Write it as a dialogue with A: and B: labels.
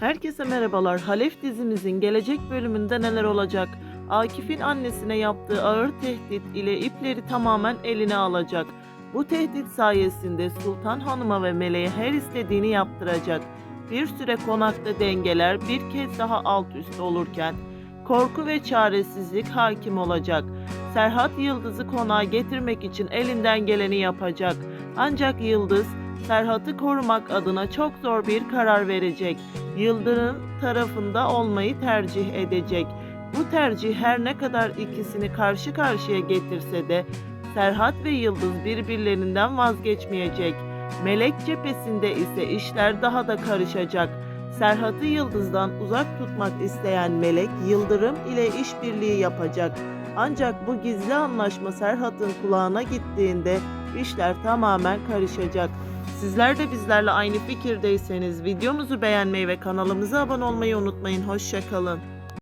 A: Herkese merhabalar. Halef dizimizin gelecek bölümünde neler olacak? Akif'in annesine yaptığı ağır tehdit ile ipleri tamamen eline alacak. Bu tehdit sayesinde Sultan Hanım'a ve Meleğe her istediğini yaptıracak. Bir süre konakta dengeler bir kez daha alt üst olurken korku ve çaresizlik hakim olacak. Serhat Yıldız'ı konağa getirmek için elinden geleni yapacak. Ancak Yıldız Serhat'ı korumak adına çok zor bir karar verecek. Yıldırım tarafında olmayı tercih edecek. Bu tercih her ne kadar ikisini karşı karşıya getirse de Serhat ve Yıldız birbirlerinden vazgeçmeyecek. Melek cephesinde ise işler daha da karışacak. Serhat'ı Yıldız'dan uzak tutmak isteyen Melek, Yıldırım ile işbirliği yapacak. Ancak bu gizli anlaşma Serhat'ın kulağına gittiğinde işler tamamen karışacak. Sizler de bizlerle aynı fikirdeyseniz videomuzu beğenmeyi ve kanalımıza abone olmayı unutmayın. Hoşçakalın.